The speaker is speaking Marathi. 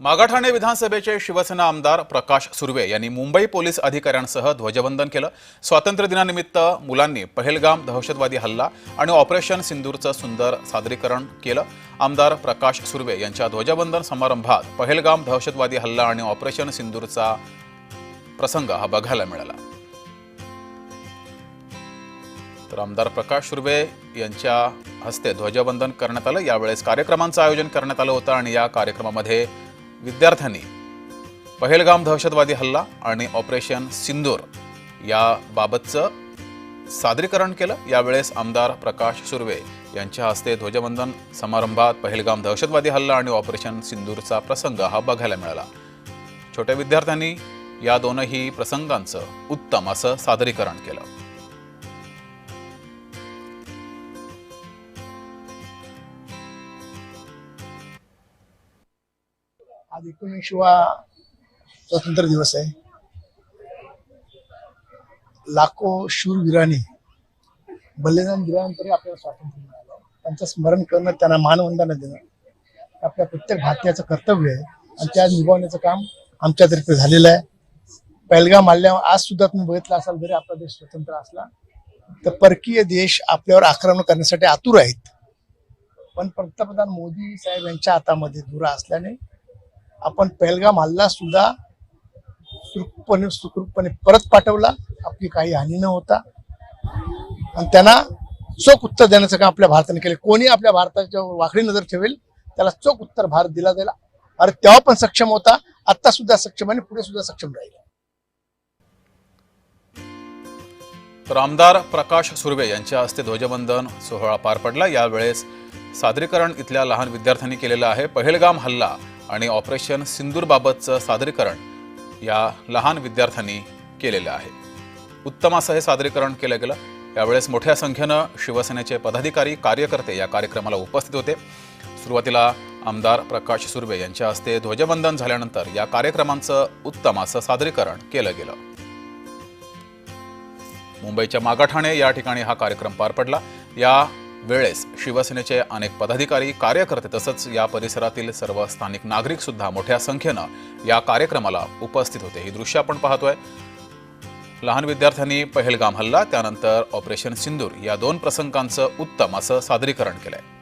मागाठाणे विधानसभेचे शिवसेना आमदार प्रकाश सुर्वे यांनी मुंबई पोलीस अधिकाऱ्यांसह ध्वजवंदन केलं. स्वातंत्र्य दिनानिमित्त मुलांनी पहलगाम दहशतवादी हल्ला आणि ऑपरेशन सिंदूरचं सुंदर सादरीकरण केलं. आमदार प्रकाश सुर्वे यांच्या ध्वजवंदन समारंभात पहलगाम दहशतवादी हल्ला आणि ऑपरेशन सिंदूरचा प्रसंग हा बघायला मिळाला. तर आमदार प्रकाश सुर्वे यांच्या हस्ते ध्वजवंदन करण्यात आलं. यावेळेस कार्यक्रमांचं आयोजन करण्यात आलं होतं आणि या कार्यक्रमामध्ये विद्यार्थ्यांनी पहलगाम दहशतवादी हल्ला आणि ऑपरेशन सिंदूर याबाबतचं सादरीकरण केलं. यावेळेस आमदार प्रकाश सुर्वे यांच्या हस्ते ध्वजवंदन समारंभात पहलगाम दहशतवादी हल्ला आणि ऑपरेशन सिंदूरचा प्रसंग हा बघायला मिळाला. छोट्या विद्यार्थ्यांनी या दोनही प्रसंगांचं उत्तम असं सादरीकरण केलं. आज एकोणीसवा स्वातंत्र्य दिवस आहे. लाखो शूरवीरांनी बलिदान दिल्यानंतरही आपल्याला स्वातंत्र्य मिळालं. त्यांचं स्मरण करणं त्यांना मानवंदना देणं आपल्या प्रत्येक भारतीयाचं कर्तव्य आहे. आणि त्या निभावण्याचं काम आमच्यातर्फे झालेलं आहे. पहलगाम मारल्या आज सुद्धा तुम्ही बघितलं असाल जरी आपला देश स्वतंत्र असला तर परकीय देश आपल्यावर आक्रमण करण्यासाठी आतुर आहेत. पण पंतप्रधान मोदी साहेब यांच्या हातामध्ये धुरा असल्याने आपण पहलगाम हल्ला सुद्धा सुखपणे सुखरूपपणे परत पाठवला. आपली काही हानी न होता. आणि त्यांना चोख उत्तर देण्याचं काम आपल्या भारताने केले. कोणी आपल्या भारताच्या वाकडी नजर ठेवेल त्याला चोख उत्तर भारत दिला जाईल. अरे तेव्हा पण सक्षम होता आता सुद्धा सक्षम आणि पुढे सुद्धा सक्षम राहील. तर आमदार प्रकाश सुर्वे यांच्या हस्ते ध्वजवंदन सोहळा पार पडला. यावेळेस सादरीकरण इथल्या लहान विद्यार्थ्यांनी केलेलं आहे. पहिलगाम हल्ला आणि ऑपरेशन सिंदूरबाबतचं सादरीकरण या लहान विद्यार्थ्यांनी केलेलं आहे. उत्तम असं हे सादरीकरण केलं गेलं. यावेळेस मोठ्या संख्येनं शिवसेनेचे पदाधिकारी कार्यकर्ते या कार्यक्रमाला उपस्थित होते. सुरुवातीला आमदार प्रकाश सुर्वे यांच्या हस्ते ध्वजवंदन झाल्यानंतर या कार्यक्रमांचं उत्तम असं सादरीकरण केलं गेलं. मुंबईच्या मागाठाणे या ठिकाणी हा कार्यक्रम पार पडला. या वेळेस शिवसेनेचे अनेक पदाधिकारी कार्यकर्ते तसंच या परिसरातील सर्व स्थानिक नागरिक सुद्धा मोठ्या संख्येनं या कार्यक्रमाला उपस्थित होते. ही दृश्य आपण पाहतोय. लहान विद्यार्थ्यांनी पहिलगाम हल्ला त्यानंतर ऑपरेशन सिंदूर या दोन प्रसंगांचं उत्तम असं सादरीकरण केलंय.